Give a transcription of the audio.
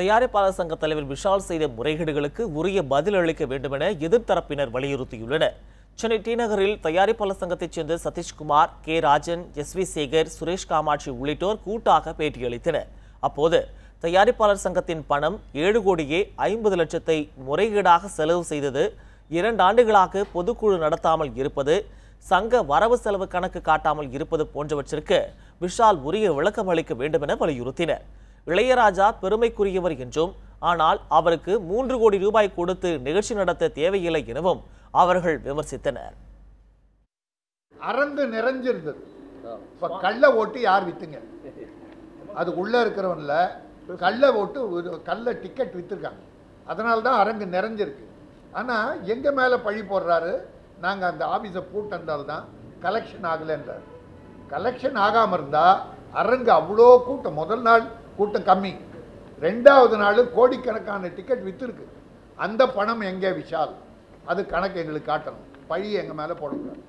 தயாரிப்பாளர் சங்க தலைவர் விஷால் செய்த முறைகேடுகளுக்கு உரிய பதில் அளிக்க வேண்டுமென எதிர்த்தரப்பினர் வலியுறுத்தியுள்ளனர். சென்னை டி நகரில் தயாரிப்பாளர் சங்கத்தைச் சேர்ந்த Satishkumar K Rajan S V Sekar Suresh Kamatchi உள்ளிட்டோர் கூட்டாக பேட்டியளித்தனர். அப்போது தயாரிப்பாளர் சங்கத்தின் பணம் ஏழு கோடியே ஐம்பது லட்சத்தை முறைகேடாக செலவு செய்தது இரண்டு ஆண்டுகளாக பொதுக்குழு நடத்தாமல் இருப்பது சங்க வரவு செலவு கணக்கு காட்டாமல் இருப்பது போன்றவற்றிற்கு விஷால் உரிய விளக்கம் அளிக்க வேண்டுமென வலியுறுத்தினர். இளையராஜா பெருமைக்குரியவர் என்றும் ஆனால் அவருக்கு மூன்று கோடி ரூபாய் கொடுத்து நிகழ்ச்சி நடத்த தேவையில்லை எனவும் அவர்கள் விமர்சித்தனர். அரந்து நிறைஞ்சிருந்தது. இப்போ கள்ள ஓட்டு யார் வித்துங்க? அது உள்ளே இருக்கிறவன்ல கள்ள ஓட்டு கள்ள டிக்கெட் வித்துருக்காங்க. அதனால தான் அரங்கு நிறைஞ்சிருக்கு. ஆனால் எங்கள் மேலே பழி போடுறாரு? நாங்கள் அந்த ஆஃபீஸை பூட்டந்தால் தான் கலெக்ஷன் ஆகலைன்றார். கலெக்ஷன் ஆகாமல் இருந்தால் அரங்கு அவ்வளோ கூட்டம். முதல் நாள் கூட்டம் கம்மி. ரெண்டாவது நாள் கோடிக்கணக்கான டிக்கெட் விற்றுருக்கு அந்த பணம் எங்கே விஷால்? அது கணக்கு எங்களுக்கு காட்டணும். பழி எங்க மேல போடக்கூடாது.